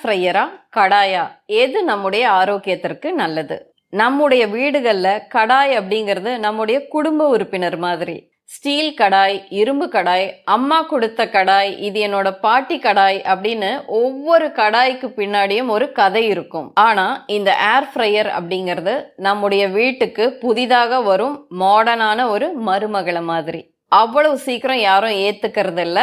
ஃப்ரையரா? கடாயா? எது நம்முடைய ஆரோக்கியத்திற்கு நல்லது? நம்முடைய வீடுகளில் கடாய் அப்படிங்கிறது நம்முடைய குடும்ப உறுப்பினர் மாதிரி. ஸ்டீல் கடாய் இரும்பு கடாய் அம்மா கொடுத்த கடாய் இது என்னோட பாட்டி கடாய் அப்படின்னு ஒவ்வொரு கடாய்க்கு பின்னாடியும் ஒரு கதை இருக்கும். ஆனா இந்த ஏர் ஃப்ரையர் அப்படிங்கிறது நம்முடைய வீட்டுக்கு புதிதாக வரும் மாடர்னான ஒரு மருமகளை மாதிரி. அவ்வளவு சீக்கிரம் யாரும் ஏத்துக்கிறது இல்லை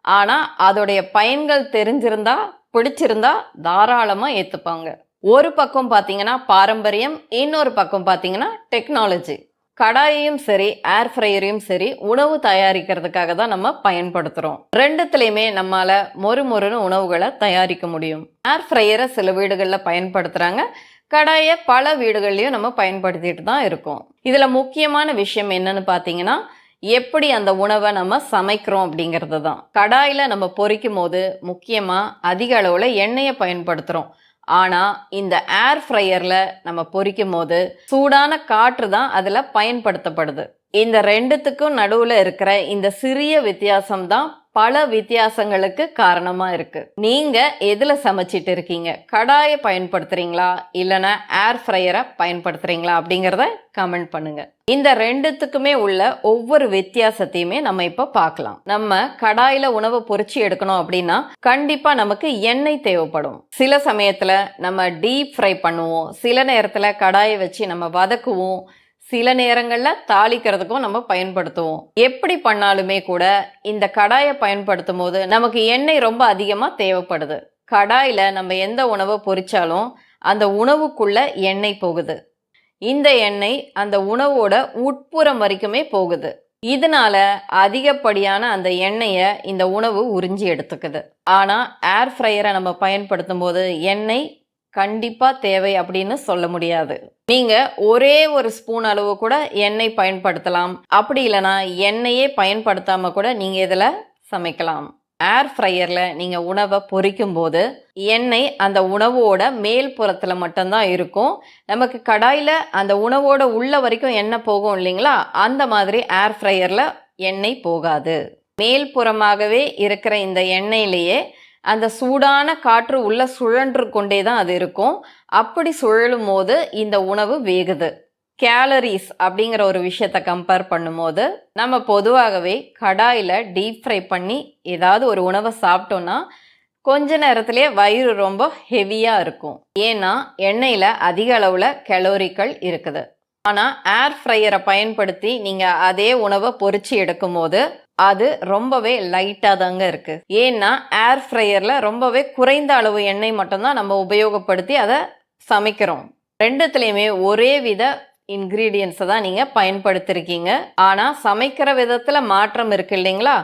ஆனா அதோடைய பயன்கள் தெரிஞ்சிருந்தா பிடிச்சிருந்தா தாராளமா ஏத்துப்பாங்க. ஒரு பக்கம் பார்த்தீங்கன்னா பாரம்பரியம் இன்னொரு பக்கம் பார்த்தீங்கன்னா டெக்னாலஜி கடாயையும் சரி ஏர் ஃப்ரையரையும் சரி உணவு தயாரிக்கிறதுக்காக தான் நம்ம பயன்படுத்துகிறோம் ரெண்டுத்துலேயுமே நம்மால் மொறு மொறுன்னு உணவுகளை தயாரிக்க முடியும். ஏர் ஃப்ரையரை சில வீடுகளில் பயன்படுத்துகிறாங்க கடாயை பல வீடுகள்லையும் நம்ம பயன்படுத்திட்டு தான் இருக்கோம். இதில் முக்கியமான விஷயம் என்னன்னு பார்த்தீங்கன்னா எப்படி அந்த உணவை நம்ம சமைக்கிறோம் அப்படிங்கிறது தான். கடாயில் நம்ம பொரிக்கும் போது முக்கியமாக அதிக அளவில் எண்ணெயை பயன்படுத்துகிறோம் ஆனால் இந்த ஏர் ஃப்ரையரில் நம்ம பொரிக்கும் போது சூடான காற்று தான் அதில் பயன்படுத்தப்படுது. இந்த ரெண்டுத்துக்கும் நடுவில் இருக்கிற இந்த சிறிய வித்தியாசம் தான் பல வித்தியாசங்களுக்கு காரணமா இருக்கு. நீங்க எதுல சமைச்சிட்டு இருக்கீங்க? கடாயை பயன்படுத்துறீங்களா? இல்லைன்னா ஏர் ஃப்ரையரை பயன்படுத்துறீங்களா? அப்படிங்கிறத கமெண்ட் பண்ணுங்க. இந்த ரெண்டுத்துக்குமே உள்ள ஒவ்வொரு வித்தியாசத்தையுமே நம்ம இப்ப பார்க்கலாம். நம்ம கடாயில உணவை பொறிச்சு எடுக்கணும் அப்படின்னா கண்டிப்பா நமக்கு எண்ணெய் தேவைப்படும். சில சமயத்துல நம்ம டீப் ஃப்ரை பண்ணுவோம். சில நேரத்துல கடாயை வச்சு நம்ம வதக்குவோம். சில நேரங்களில் தாளிக்கிறதுக்கும் நம்ம பயன்படுத்துவோம். எப்படி பண்ணாலுமே கூட இந்த கடாயை பயன்படுத்தும் போது நமக்கு எண்ணெய் ரொம்ப அதிகமாக தேவைப்படுது. கடாயில் நம்ம எந்த உணவை பொரிச்சாலும் அந்த உணவுக்குள்ள எண்ணெய் போகுது. இந்த எண்ணெய் அந்த உணவோட உட்புறம் வரைக்குமே போகுது. இதனால அதிகப்படியான அந்த எண்ணெயை இந்த உணவு உறிஞ்சி எடுத்துக்குது. ஆனால் ஏர் ஃப்ரையரை நம்ம பயன்படுத்தும் போது எண்ணெய் கண்டிப்பாக தேவை அப்படின்னு சொல்ல முடியாது. நீங்க ஒரே ஒரு ஸ்பூன் அளவு கூட எண்ணெய் பயன்படுத்தலாம். அப்படி இல்லைன்னா எண்ணெயே பயன்படுத்தாம கூட நீங்க இதில் சமைக்கலாம். ஏர் ஃப்ரையரில் நீங்கள் உணவை பொரிக்கும் போது எண்ணெய் அந்த உணவோட மேல் புறத்தில் மட்டும்தான் இருக்கும். நமக்கு கடாயில் அந்த உணவோட உள்ள வரைக்கும் எண்ணெய் போகும் இல்லைங்களா? அந்த மாதிரி ஏர் ஃப்ரையரில் எண்ணெய் போகாது. மேல் புறமாகவே இருக்கிற இந்த எண்ணெயிலேயே அந்த சூடான காற்று உள்ள சுழன்று கொண்டே தான் அது இருக்கும். அப்படி சுழலும் போது இந்த உணவு வேகுது. கேலரிஸ் அப்படிங்கிற ஒரு விஷயத்த கம்பேர் பண்ணும்போது நம்ம பொதுவாகவே கடாயில் டீப் ஃப்ரை பண்ணி ஏதாவது ஒரு உணவை சாப்பிட்டோன்னா கொஞ்ச நேரத்திலே வயிறு ரொம்ப ஹெவியாக இருக்கும். ஏன்னா எண்ணெயில் அதிக அளவில் கலோரிக்கள் இருக்குது. ஆனால் ஏர் ஃப்ரையரை பயன்படுத்தி நீங்கள் அதே உணவை பொரிச்சு எடுக்கும்போது அது ரொம்பவே லைட்டாக தாங்க இருக்குது ஏன்னா ஏர் ஃப்ரையரில் ரொம்பவே குறைந்த அளவு எண்ணெய் மட்டும்தான் நம்ம உபயோகப்படுத்தி அதை சமைக்கிறோம். ரெண்டுத்துலேயுமே ஒரே வித இன்க்ரீடியன்ஸை தான் நீங்கள் பயன்படுத்திருக்கீங்க. ஆனால் சமைக்கிற விதத்தில் மாற்றம் இருக்கு இல்லைங்களா?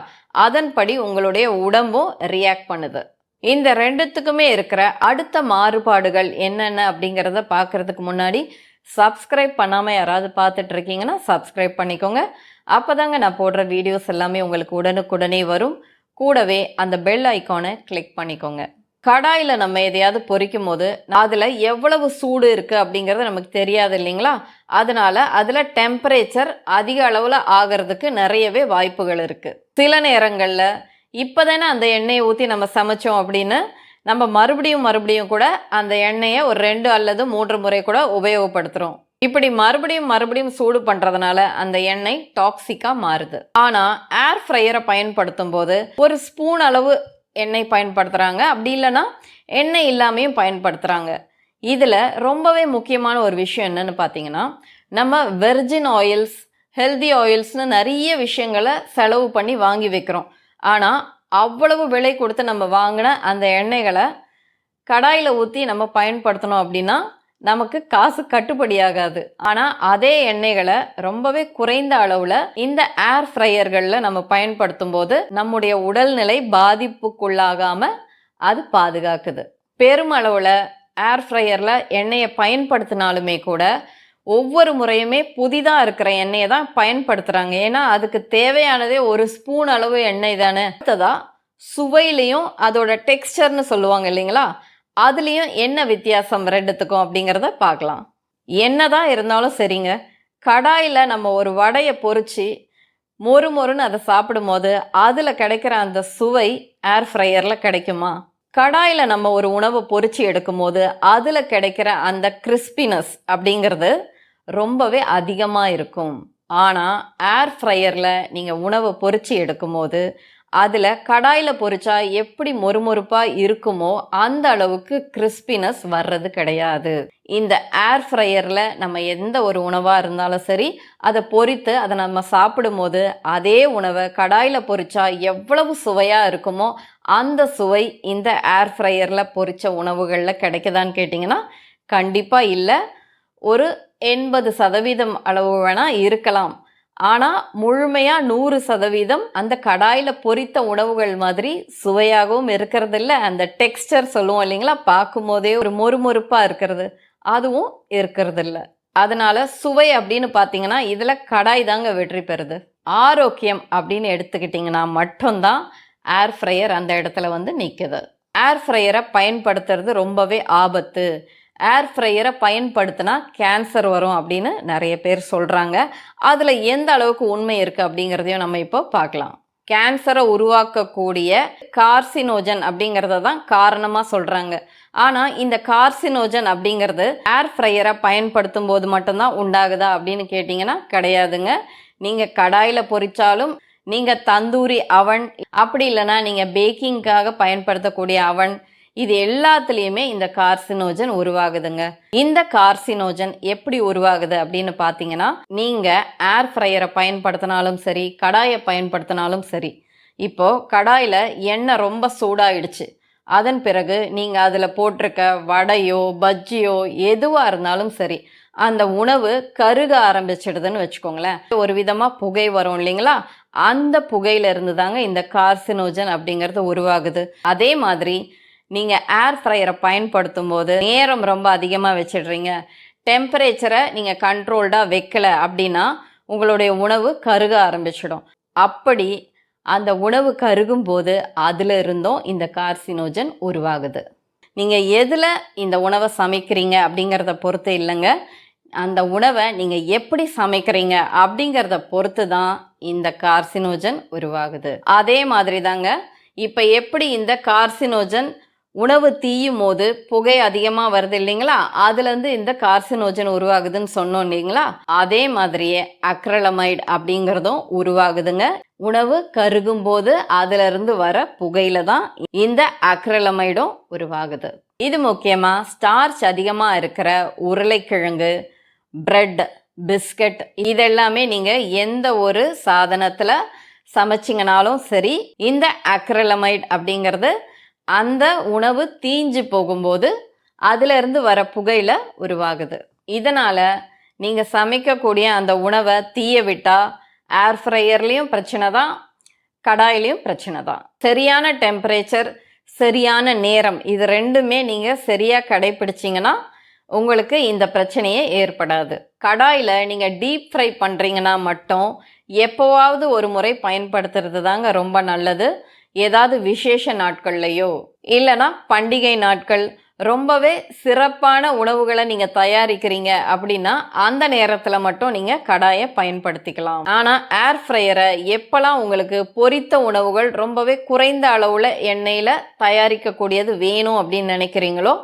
அதன்படி உங்களுடைய உடம்பும் ரியாக்ட் பண்ணுது. இந்த ரெண்டுத்துக்குமே இருக்கிற அடுத்த மாறுபாடுகள் என்னென்ன அப்படிங்கிறத பார்க்கறதுக்கு முன்னாடி சப்ஸ்கிரைப் பண்ணாமல் யாராவது பார்த்துட்டு இருக்கீங்கன்னா சப்ஸ்கிரைப் பண்ணிக்கோங்க. அப்போ தாங்க நான் போடுற வீடியோஸ் எல்லாமே உங்களுக்கு உடனுக்குடனே வரும். கூடவே அந்த பெல் ஐக்கானை கிளிக் பண்ணிக்கோங்க. கடாயில் நம்ம எதையாவது பொரிக்கும் போது அதில் எவ்வளவு சூடு இருக்குது அப்படிங்கிறது நமக்கு தெரியாது இல்லைங்களா? அதனால அதில் டெம்பரேச்சர் அதிக அளவில் ஆகிறதுக்கு நிறையவே வாய்ப்புகள் இருக்குது சில நேரங்களில் இப்போ தானே அந்த எண்ணெயை ஊற்றி நம்ம சமைச்சோம் அப்படின்னு நம்ம மறுபடியும் மறுபடியும் கூட அந்த எண்ணெயை ஒரு ரெண்டு அல்லது மூன்று முறை கூட உபயோகப்படுத்துகிறோம் இப்படி மறுபடியும் மறுபடியும் சூடு பண்ணுறதுனால அந்த எண்ணெய் டாக்ஸிக்காக மாறுது. ஆனால் ஏர் ஃப்ரையரை பயன்படுத்தும் போது ஒரு ஸ்பூன் அளவு எண்ணெய் பயன்படுத்துகிறாங்க அப்படி இல்லைன்னா எண்ணெய் இல்லாமையும் பயன்படுத்துகிறாங்க இதில் ரொம்பவே முக்கியமான ஒரு விஷயம் என்னன்னு பார்த்தீங்கன்னா நம்ம வெர்ஜின் ஆயில்ஸ் ஹெல்தி ஆயில்ஸ்னு நிறைய விஷயங்களை செலவு பண்ணி வாங்கி வைக்கிறோம். ஆனால் அவ்வளவு விலை கொடுத்து நம்ம வாங்கின அந்த எண்ணெய்களை கடாயில் ஊற்றி நம்ம பயன்படுத்தணும் அப்படின்னா நமக்கு காசு கட்டுப்படியாகாது. ஆனால் அதே எண்ணெய்களை ரொம்பவே குறைந்த அளவில் இந்த ஏர் ஃப்ரையர்களில் நம்ம பயன்படுத்தும் போது நம்முடைய உடல்நிலை பாதிப்புக்குள்ளாகாமல் அது பாதுகாக்குது. பெருமளவில் ஏர் ஃப்ரையரில் எண்ணெயை பயன்படுத்தினாலுமே கூட ஒவ்வொரு முறையுமே புதிதாக இருக்கிற எண்ணெயை தான் பயன்படுத்துகிறாங்க ஏன்னா அதுக்கு தேவையானதே ஒரு ஸ்பூன் அளவு எண்ணெய் தானே. அடுத்ததா சுவையிலையும் அதோட டெக்ஸ்டர்னு சொல்லுவாங்க இல்லைங்களா? அதுலேயும் என்ன வித்தியாசம் ரெண்டுத்துக்கும் அப்படிங்கிறத பார்க்கலாம். என்ன தான் இருந்தாலும் சரிங்க. கடாயில் நம்ம ஒரு வடையை பொறிச்சு மொறு மொறுன்னு அதை சாப்பிடும்போது அதில் கிடைக்கிற அந்த சுவை ஏர் ஃப்ரையரில் கிடைக்குமா? கடாயில் நம்ம ஒரு உணவை பொறிச்சு எடுக்கும்போது அதில் கிடைக்கிற அந்த கிறிஸ்பினஸ் அப்படிங்கிறது ரொம்பவே அதிகமாக இருக்கும். ஆனால் ஏர் ஃப்ரையரில் நீங்கள் உணவை பொறிச்சு எடுக்கும்போது அதில் கடாயில் பொறிச்சா எப்படி மொறுமொறுப்பாக இருக்குமோ அந்த அளவுக்கு கிறிஸ்பினஸ் வர்றது கிடையாது. இந்த ஏர் ஃப்ரையரில் நம்ம எந்த ஒரு உணவாக இருந்தாலும் சரி அதை பொரித்து அதை நம்ம சாப்பிடும்போது அதே உணவை கடாயில் பொறிச்சா எவ்வளவு சுவையாக இருக்குமோ அந்த சுவை இந்த ஏர் ஃப்ரையரில் பொறித்த உணவுகளில் கிடைக்குதான்னு கேட்டிங்கன்னா கண்டிப்பாக இல்லை. ஒரு எண்பது சதவீதம் அளவு வேணால் இருக்கலாம். ஆனால் முழுமையாக நூறு சதவீதம் அந்த கடாயில் பொரித்த உணவுகள் மாதிரி சுவையாகவும் இருக்கிறது இல்லை அந்த டெக்ஸ்டர் சொல்லுவோம் இல்லைங்களா? பார்க்கும்போதே ஒரு மொறுமொறுப்பாக இருக்கிறது. அதுவும் இருக்கிறது இல்லை அதனால சுவை அப்படின்னு பார்த்தீங்கன்னா இதில் கடாய் தாங்க வெற்றி பெறுது. ஆரோக்கியம் அப்படின்னு எடுத்துக்கிட்டிங்கன்னா மட்டும்தான் ஏர் ஃப்ரையர் அந்த இடத்துல வந்து நிற்குது ஏர் ஃப்ரையரை பயன்படுத்துறது ரொம்பவே ஆபத்து. ஏர் ஃப்ரையரை பயன்படுத்தினா கேன்சர் வரும் அப்படின்னு நிறைய பேர் சொல்கிறாங்க அதில் எந்த அளவுக்கு உண்மை இருக்குது அப்படிங்கிறதையும் நம்ம இப்போ பார்க்கலாம். கேன்சரை உருவாக்கக்கூடிய கார்சினோஜன் அப்படிங்கிறத தான் காரணமாக சொல்கிறாங்க ஆனால் இந்த கார்சினோஜன் அப்படிங்கிறது ஏர் ஃப்ரையரை பயன்படுத்தும் போது மட்டும்தான் உண்டாகுதா அப்படின்னு கேட்டிங்கன்னா கிடையாதுங்க. நீங்கள் கடாயில் பொறிச்சாலும் நீங்கள் தந்தூரி அவன் அப்படி இல்லைன்னா நீங்கள் பேக்கிங்காக பயன்படுத்தக்கூடிய அவன் இது எல்லாத்துலேயுமே இந்த கார்சினோஜன் உருவாகுதுங்க. இந்த கார்சினோஜன் எப்படி உருவாகுது அப்படின்னு பார்த்தீங்கன்னா நீங்கள் ஏர் ஃப்ரையரை பயன்படுத்தினாலும் சரி கடாயை பயன்படுத்தினாலும் சரி இப்போது கடாயில் எண்ணெய் ரொம்ப சூடாயிடுச்சு. அதன் பிறகு நீங்கள் அதில் போட்டிருக்க வடையோ பஜ்ஜியோ எதுவாக இருந்தாலும் சரி அந்த உணவு கருக ஆரம்பிச்சிடுதுன்னு வச்சுக்கோங்களேன். ஒரு விதமாக புகை வரும் இல்லைங்களா? அந்த புகையில இருந்து தாங்க இந்த கார்சினோஜன் அப்படிங்கிறது உருவாகுது. அதே மாதிரி நீங்கள் ஏர் ஃப்ரையரை பயன்படுத்தும் போது நேரம் ரொம்ப அதிகமாக வச்சிடுறீங்க. டெம்பரேச்சரை நீங்கள் கண்ட்ரோல்டாக வைக்கல அப்படின்னா உங்களுடைய உணவு கருக ஆரம்பிச்சிடும். அப்படி அந்த உணவு கருகும் போது அதில் இருந்தும் இந்த கார்சினோஜன் உருவாகுது. நீங்கள் எதில் இந்த உணவை சமைக்கிறீங்க அப்படிங்கிறத பொறுத்து இல்லைங்க. அந்த உணவை நீங்கள் எப்படி சமைக்கிறீங்க அப்படிங்கிறத பொறுத்து தான் இந்த கார்சினோஜன் உருவாகுது. அதே மாதிரி தாங்க இப்போ எப்படி இந்த கார்சினோஜன் உணவு தீயும் போது புகை அதிகமாக வருது இல்லைங்களா? அதுலேருந்து இந்த கார்சினோஜன் உருவாகுதுன்னு சொன்னோம் இல்லைங்களா? அதே மாதிரியே அக்ரலமைடு அப்படிங்கிறதும் உருவாகுதுங்க. உணவு கருகும் போது அதுல இருந்து வர புகையில தான் இந்த அக்ரலமைடும் உருவாகுது. இது முக்கியமாக ஸ்டார்ச் அதிகமாக இருக்கிற உருளைக்கிழங்கு பிரெட் பிஸ்கட் இதெல்லாமே நீங்கள் எந்த ஒரு சாதனத்தில் சமைச்சிங்கனாலும் சரி இந்த அக்ரலமைட் அப்படிங்கிறது அந்த உணவு தீஞ்சு போகும்போது அதிலிருந்து வர புகையில உருவாகுது. இதனால் நீங்கள் சமைக்கக்கூடிய அந்த உணவை தீய விட்டால் ஏர் ஃப்ரையர்லேயும் பிரச்சனை தான் கடாயிலையும் பிரச்சனை தான். சரியான டெம்பரேச்சர் சரியான நேரம் இது ரெண்டுமே நீங்கள் சரியாக கடைப்பிடிச்சிங்கன்னா உங்களுக்கு இந்த பிரச்சனையே ஏற்படாது. கடாயில் நீங்கள் டீப் ஃப்ரை பண்ணுறீங்கன்னா மட்டும் எப்போவாவது ஒரு முறை பயன்படுத்துறது தாங்க ரொம்ப நல்லது. ஏதாவது விசேஷ நாட்கள்லையோ இல்லைன்னா பண்டிகை நாட்கள் ரொம்பவே சிறப்பான உணவுகளை நீங்கள் தயாரிக்கிறீங்க அப்படின்னா அந்த நேரத்தில் மட்டும் நீங்கள் கடாயை பயன்படுத்திக்கலாம். ஆனால் ஏர் ஃப்ரையரை எப்போல்லாம் உங்களுக்கு பொரித்த உணவுகள் ரொம்பவே குறைந்த அளவில் எண்ணெயில் தயாரிக்கக்கூடியது வேணும் அப்படின்னு நினைக்கிறீங்களோ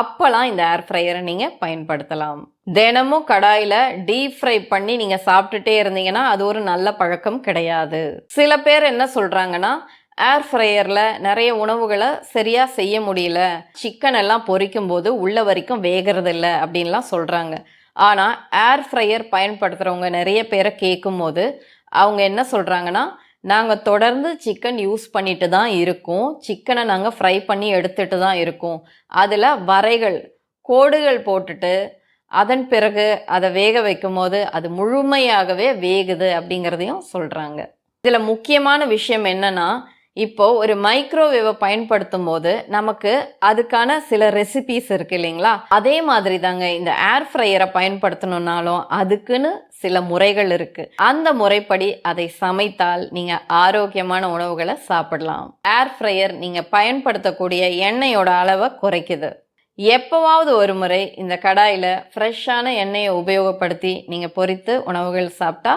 அப்போல்லாம் இந்த ஏர் ஃப்ரையரை நீங்கள் பயன்படுத்தலாம். தினமும் கடாயில் டீப் ஃப்ரை பண்ணி நீங்கள் சாப்பிட்டுட்டே இருந்தீங்கன்னா அது ஒரு நல்ல பழக்கம் கிடையாது. சில பேர் என்ன சொல்கிறாங்கன்னா ஏர் ஃப்ரையரில் நிறைய உணவுகளை சரியாக செய்ய முடியல. சிக்கன் எல்லாம் பொரிக்கும் போது உள்ள வரைக்கும் வேகிறதில்ல அப்படின்லாம் சொல்கிறாங்க ஆனால் ஏர் ஃப்ரையர் பயன்படுத்துகிறவங்க நிறைய பேரை கேட்கும் போது அவங்க என்ன சொல்கிறாங்கன்னா நாங்கள் தொடர்ந்து சிக்கன் யூஸ் பண்ணிட்டு தான் இருக்கோம். சிக்கனை நாங்கள் ஃப்ரை பண்ணி எடுத்துட்டு தான் இருக்கோம். அதில் வரைகள் கோடுகள் போட்டுட்டு அதன் பிறகு அதை வேக வைக்கும் போது அது முழுமையாகவே வேகுது அப்படிங்கிறதையும் சொல்கிறாங்க இதில் முக்கியமான விஷயம் என்னன்னா இப்போ ஒரு மைக்ரோவேவை பயன்படுத்தும் போது நமக்கு அதுக்கான சில ரெசிபிஸ் இருக்கு இல்லைங்களா? அதே மாதிரி தாங்க இந்த ஏர் ஃப்ரையரை பயன்படுத்தணும்னாலும் அதுக்குன்னு சில முறைகள் இருக்கு. அந்த முறைப்படி அதை சமைத்தால் நீங்க ஆரோக்கியமான உணவுகளை சாப்பிடலாம். ஏர் ஃப்ரையர் நீங்க பயன்படுத்தக்கூடிய எண்ணெயோட அளவை குறைக்குது. எப்போவாவது ஒரு முறை இந்த கடாயில் ஃப்ரெஷ்ஷான எண்ணெயை உபயோகப்படுத்தி நீங்கள் பொரித்து உணவுகள் சாப்பிட்டா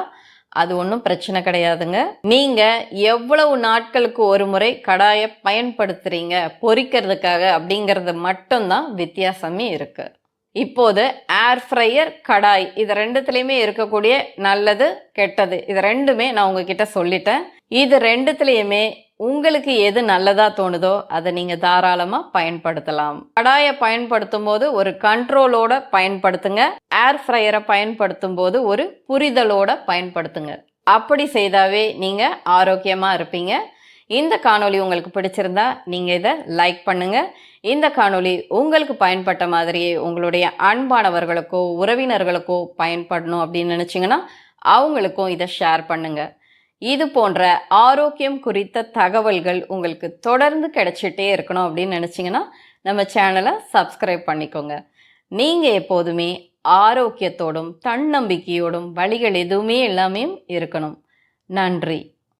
அது ஒன்றும் பிரச்சனை கிடையாதுங்க. நீங்கள் எவ்வளவு நாட்களுக்கு ஒரு முறை கடாயை பயன்படுத்துறீங்க பொறிக்கிறதுக்காக அப்படிங்கிறது மட்டும்தான் வித்தியாசமே இருக்கு. இப்போது ஏர் ஃப்ரையர் கடாய் இது ரெண்டுத்துலேயுமே இருக்கக்கூடிய நல்லது கெட்டது. இது ரெண்டுமே நான் உங்ககிட்ட சொல்லிட்டேன். இது ரெண்டுத்துலேயுமே உங்களுக்கு எது நல்லதா தோணுதோ அதை நீங்க தாராளமா பயன்படுத்தலாம். கடாயை பயன்படுத்தும் போது ஒரு கண்ட்ரோலோட பயன்படுத்துங்க. ஏர் ஃப்ரையரை பயன்படுத்தும் போது ஒரு புரிதலோட பயன்படுத்துங்க. அப்படி செய்தாவே நீங்க ஆரோக்கியமா இருப்பீங்க. இந்த காணொளி உங்களுக்கு பிடிச்சிருந்தா நீங்க இதை லைக் பண்ணுங்க. இந்த காணொளி உங்களுக்கு பயன்பட்ட மாதிரியே உங்களுடைய அன்பானவர்களுக்கோ உறவினர்களுக்கோ பயன்படணும் அப்படின்னு நினச்சிங்கன்னா அவங்களுக்கும் இதை ஷேர் பண்ணுங்கள் இது போன்ற ஆரோக்கியம் குறித்த தகவல்கள் உங்களுக்கு தொடர்ந்து கிடைச்சிட்டே இருக்கணும் அப்படின்னு நினச்சிங்கன்னா நம்ம சேனலை சப்ஸ்கிரைப் பண்ணிக்கோங்க. நீங்கள் எப்போதுமே ஆரோக்கியத்தோடும் தன்னம்பிக்கையோடும் வழிகள் எதுவுமே எல்லாமே இருக்கணும். நன்றி.